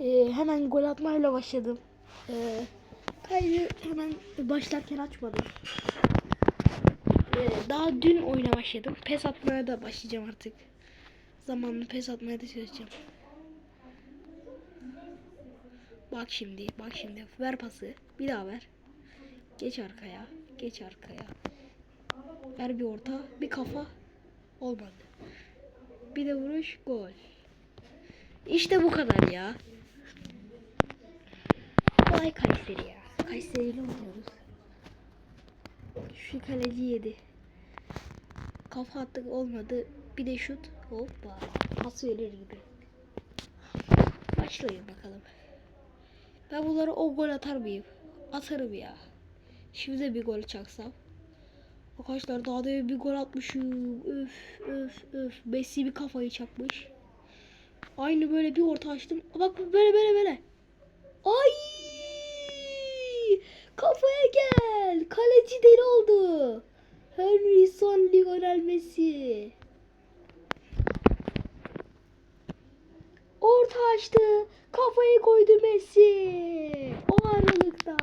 Ee, hemen gol atmayla başladım. Ee, kaydı hemen başlarken açmadım. Ee, daha dün oyuna başladım. Pes atmaya da başlayacağım artık. Zamanlı pes atmaya da çalışacağım. Bak şimdi, bak şimdi. Ver pası. Bir daha ver. Geç arkaya. Geç arkaya. Ver bir orta. Bir kafa. Olmadı. Bir de vuruş. Gol. İşte bu kadar ya. Kolay Kayseri ya. Kayseri ile oynuyoruz. Şu kaleci yedi. Kafa attık olmadı. Bir de şut. Hoppa. Pas verir gibi. Başlayın bakalım. Ben bunları o gol atar mıyım? Atarım ya. Şimdi de bir gol çaksam. Arkadaşlar daha da bir gol atmışım. Öf öf öf. Messi bir kafayı çakmış. Aynı böyle bir orta açtım. Bak böyle böyle böyle. Ay! Kafaya gel. Kaleci deli oldu. Henry Son Lionel Messi. Orta açtı. Kafayı koydu Messi. O aralıkta.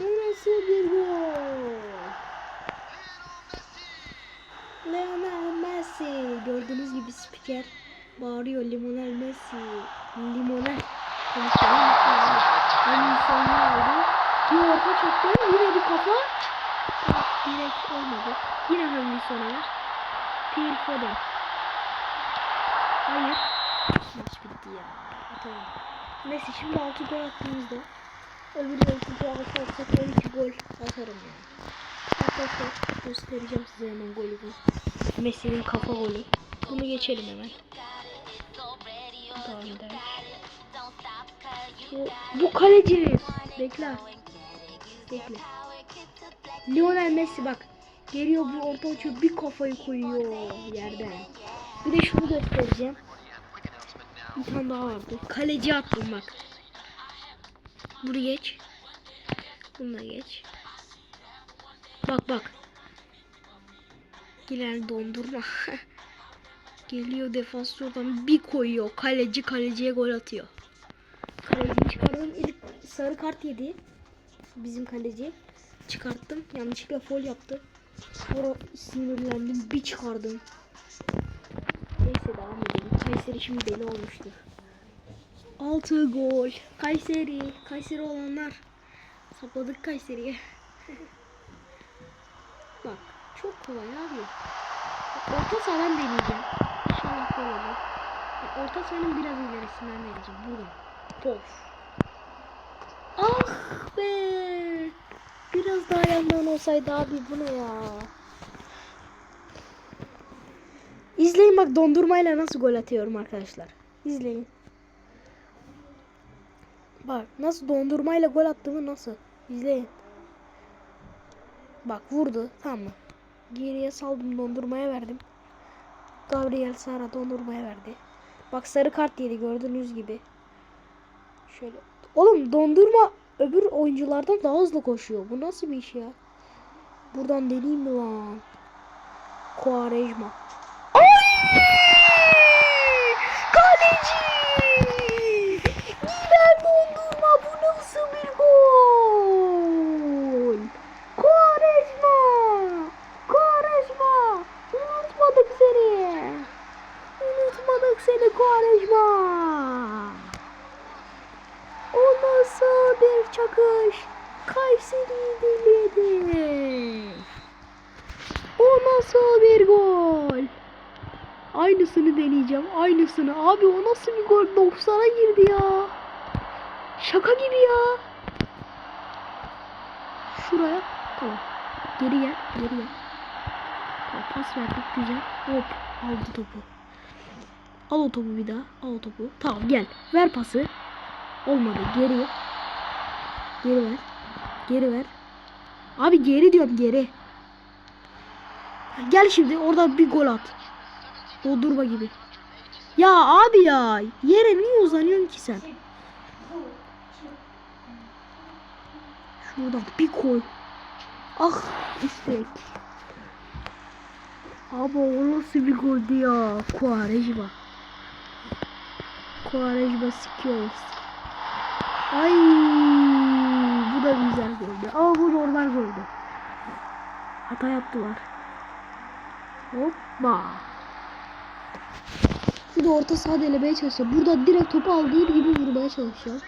Bu nasıl bir gol? Lionel Messi. Gördüğünüz gibi spiker bağırıyor Lionel Messi. Limonel. En sonunu aldı. Bir orta çekti. Yine bir kafa. Direkt olmadı. Yine Henry Son'a ver. Phil Foden. Hayır. Maç bitti ya. Atalım. Neyse şimdi 6 gol attığımızda öbür ölçüde atarsak 12 gol atarım yani. Arkadaşlar göstereceğim size hemen golü bu. Messi'nin kafa golü. Bunu geçelim hemen. Edelim. Bu, bu kalecimiz. Bekle. Bekle. Lionel Messi bak. Geliyor bir orta açıyor bir kafayı koyuyor yerden. Bir de şunu göstereceğim. Bir tane daha vardı. Kaleci attım bak. Bunu geç. Bunu da geç. Bak bak. Gelen dondurma. Geliyor defans oradan bir koyuyor. Kaleci kaleciye gol atıyor. Kaleciyi çıkardım. İlk sarı kart yedi. Bizim kaleci. Çıkarttım. Yanlışlıkla fol yaptı. Sonra sinirlendim. Bir çıkardım. Neyse devam edelim. Kayseri şimdi deli olmuştur. 6 gol. Kayseri. Kayseri olanlar. Sapladık Kayseri'ye. Bak. Çok kolay abi. Orta sahadan deneyeceğim. Bak, Orta sahanın biraz ilerisinden deneyeceğim. Burada. Pof. Ah be. Biraz daha yandan olsaydı abi bu ne ya? İzleyin bak dondurmayla nasıl gol atıyorum arkadaşlar. İzleyin. Bak nasıl dondurmayla gol attığımı nasıl. İzleyin. Bak vurdu tamam mı? Geriye saldım dondurmaya verdim. Gabriel Sara dondurmaya verdi. Bak sarı kart yedi gördüğünüz gibi. Şöyle. Oğlum dondurma öbür oyunculardan daha hızlı koşuyor. Bu nasıl bir iş ya? Buradan deneyeyim mi lan? Quaresma. Ay! Kaleci! Gider dondurma. Bu nasıl bir gol? Quaresma! Quaresma! Unutmadık seni. Unutmadık seni Quaresma. O nasıl bir çakış? Dinledi. O nasıl bir gol? Aynısını deneyeceğim. Aynısını. Abi o nasıl bir gol? 90'a girdi ya. Şaka gibi ya. Şuraya. Tamam. Geri gel. Geri gel. Tamam, pas verdik. Güzel. Hop. Aldı topu. Al o topu bir daha. Al o topu. Tamam gel. Ver pası. Olmadı. Geri. Geri ver. Geri ver. Abi geri diyorum geri. Gel şimdi orada bir gol at. Dondurma gibi. Ya abi ya. Yere niye uzanıyorsun ki sen? Şuradan bir koy. Ah istek. Abi o nasıl bir goldü ya. Quaresma. Quaresma sikiyoruz. Ay bu da güzel goldü. Ama bu normal goldü. Hata yaptılar. Hoppa. Da orta saha denemeye çalışıyor. Burada direkt topu aldığı gibi vurmaya çalışıyor.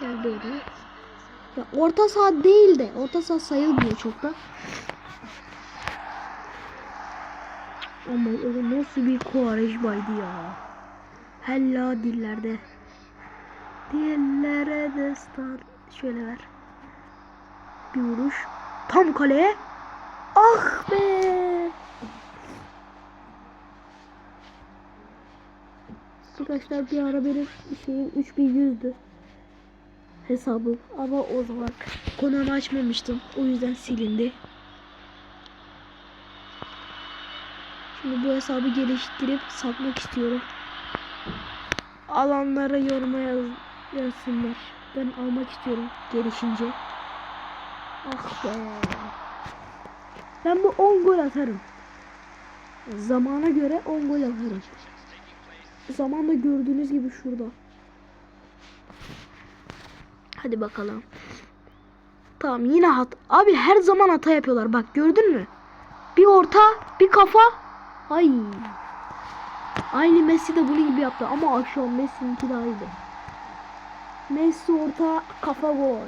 Gel böyle. Ya orta saha değil de orta saha sayılmıyor çok da. Ama o nasıl bir Quaresma'ydı ya. Hella dillerde. Dillere destan. Şöyle ver. Bir vuruş. Tam kaleye. Ah be. Arkadaşlar bir ara benim şeyim 3100'dü hesabım ama o zaman konumu açmamıştım o yüzden silindi. Şimdi bu hesabı geliştirip satmak istiyorum. Alanlara yoruma yaz, yazsınlar. Ben almak istiyorum gelişince. Ah be. Ben bu 10 gol atarım. Zamana göre 10 gol atarım. Zamanda gördüğünüz gibi şurada. Hadi bakalım. Tamam yine hat. Abi her zaman hata yapıyorlar. Bak gördün mü? Bir orta, bir kafa. Ay. Aynı Messi de bunun gibi yaptı ama aşağı Messi'ninki daha iyiydi. Messi orta, kafa gol.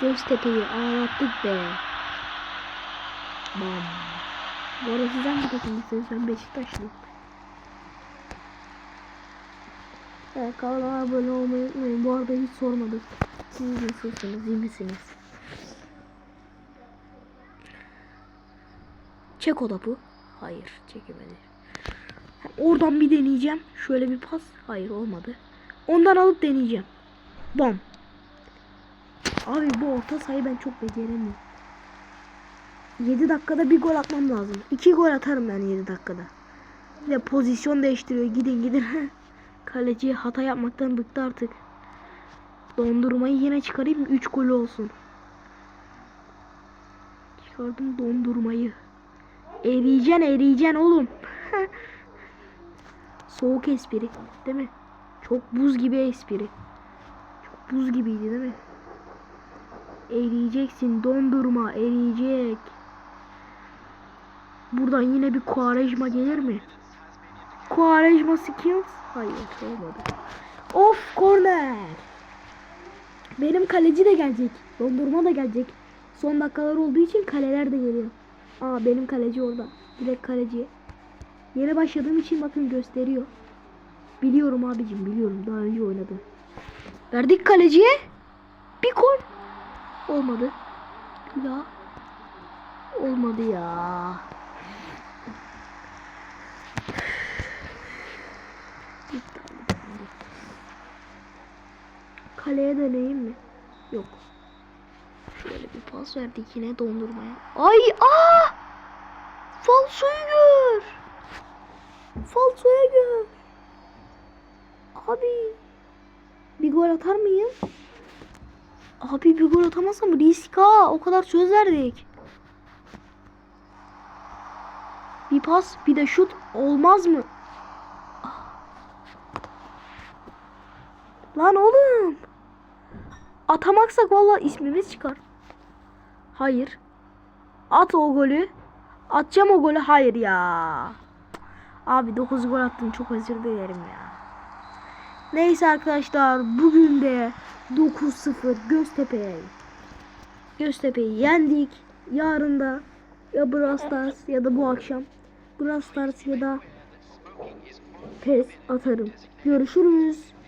Göztepe'yi ağlattık be. Bam. Bu arada siz hangi takımlısınız? Ben Beşiktaşlıyım. Evet, kanala abone olmayı unutmayın. Bu arada hiç sormadık. Siz nasılsınız? iyi misiniz? Çek o topu. Hayır, çekemedi. Oradan bir deneyeceğim. Şöyle bir pas. Hayır, olmadı. Ondan alıp deneyeceğim. Bam. Abi bu orta sayı ben çok beceremiyorum. 7 dakikada bir gol atmam lazım. 2 gol atarım ben 7 dakikada. Bir pozisyon değiştiriyor. Gidin gidin. Kaleci hata yapmaktan bıktı artık. Dondurmayı yine çıkarayım 3 gol olsun. Çıkardım dondurmayı. Eriyeceksin eriyeceksin oğlum. Soğuk espri değil mi? Çok buz gibi espri. Çok buz gibiydi değil mi? Eriyeceksin dondurma eriyecek. Buradan yine bir Quaresma gelir mi? Quaresma skills? Hayır olmadı. Of corner. Benim kaleci de gelecek. Dondurma da gelecek. Son dakikalar olduğu için kaleler de geliyor. Aa benim kaleci orada. Direkt kaleci. Yeni başladığım için bakın gösteriyor. Biliyorum abicim biliyorum. Daha önce oynadım. Verdik kaleciye. Bir gol. Olmadı. Bir. Olmadı ya. Kaleye deneyeyim mi? Yok. Pas verdik yine dondurmaya. Ay aa! Falsoyu gör. Falsoya gör. Abi. Bir gol atar mıyım? Abi bir gol atamazsam risk ha. O kadar söz verdik. Bir pas bir de şut olmaz mı? Lan oğlum. Atamaksak vallahi ismimiz çıkar. Hayır. At o golü. Atacağım o golü. Hayır ya. Abi 9 gol attım. Çok özür dilerim ya. Neyse arkadaşlar. Bugün de 9-0 Göztepe. Göztepe'yi yendik. Yarın da ya Brawl Stars ya da bu akşam Brawl Stars ya da PES atarım. Görüşürüz.